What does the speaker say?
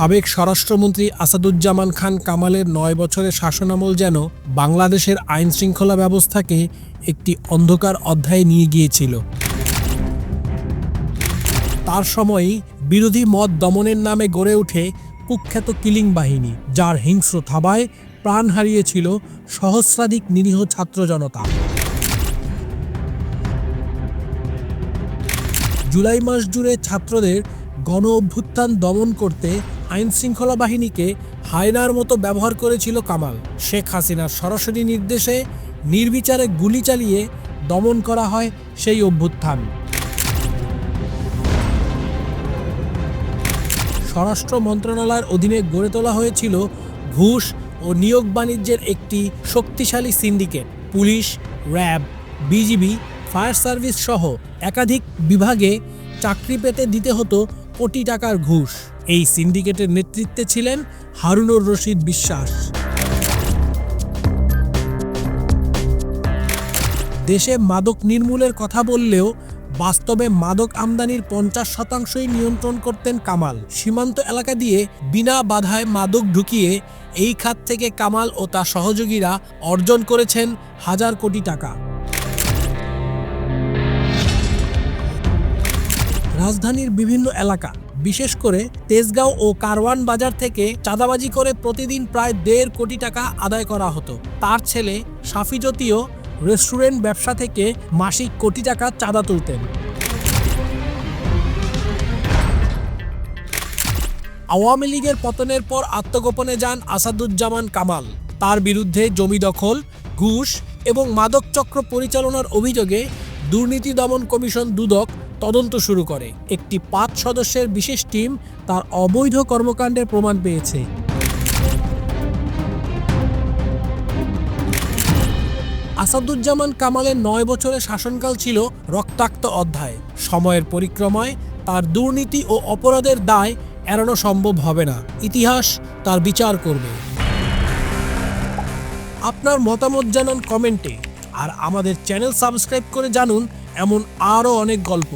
সাবেক স্বরাষ্ট্রমন্ত্রী আসাদুজ্জামান খান কামালের নয় বছরের শাসনামল যেন বাংলাদেশের আইন শৃঙ্খলা ব্যবস্থাকে একটি অন্ধকার অধ্যায়ে নিয়ে গিয়েছিল। তার সময়ই বিরোধী মত দমনের নামে গড়ে ওঠে কুখ্যাত কিলিং বাহিনী, যার হিংস্র থাবায় প্রাণ হারিয়েছিল সহস্রাধিক নিরীহ ছাত্র জনতা। জুলাই মাস জুড়ে ছাত্রদের গণ অভ্যুত্থান দমন করতে আইন শৃঙ্খলা বাহিনীকে হায়নার মতো ব্যবহার করেছিল কামাল। শেখ হাসিনার সরাসরি নির্দেশে নির্বিচারে গুলি চালিয়ে দমন করা হয় সেই অভ্যুত্থান। স্বরাষ্ট্র মন্ত্রণালয়ের অধীনে গড়ে তোলা হয়েছিল ঘুষ ও নিয়োগ বাণিজ্যের একটি শক্তিশালী syndicate. Police, RAB, BGB, fire service সহ একাধিক বিভাগে চাকরি পেতে দিতে হতো কোটি টাকার ঘুষ। এই সিন্ডিকেটের নেতৃত্বে ছিলেন হারুনুর রশিদ বিশ্বাস। দেশে মাদক নির্মূলের কথা বললেও বাস্তবে মাদক আমদানির পঞ্চাশ শতাংশই নিয়ন্ত্রণ করতেন কামাল। সীমান্ত এলাকা দিয়ে বিনা বাধায় মাদক ঢুকিয়ে এই খাত থেকে কামাল ও তার সহযোগীরা অর্জন করেছেন হাজার কোটি টাকা। রাজধানীর বিভিন্ন এলাকা, বিশেষ করে তেজগাঁও ও কারওয়ান বাজার থেকে চাঁদাবাজি করে প্রতিদিন প্রায় দেড় কোটি টাকা আদায় করা হতো। তার ছেলে সাফি জ্যোতিও রেস্টুরেন্ট ব্যবসা থেকে মাসিক কোটি টাকা চাঁদা তুলতেন। আওয়ামী লীগের পতনের পর আত্মগোপনে যান আসাদুজ্জামান কামাল। তার বিরুদ্ধে জমি দখল, ঘুষ এবং মাদক চক্র পরিচালনার অভিযোগে দুর্নীতি দমন কমিশন দুদক তদন্ত শুরু করে। একটি পাঁচ সদস্যের বিশেষ টিম তার অবৈধ কর্মকাণ্ডের প্রমাণ পেয়েছে। আসাদুজ্জামান কামালের নয় বছরের শাসনকাল ছিল রক্তাক্ত অধ্যায়। সময়ের পরিক্রমায় তার দুর্নীতি ও অপরাধের দায় এড়ানো সম্ভব হবে না। ইতিহাস তার বিচার করবে। আপনার মতামত জানান কমেন্টে। আর আমাদের চ্যানেল সাবস্ক্রাইব করে জানুন এমন আরও অনেক গল্প।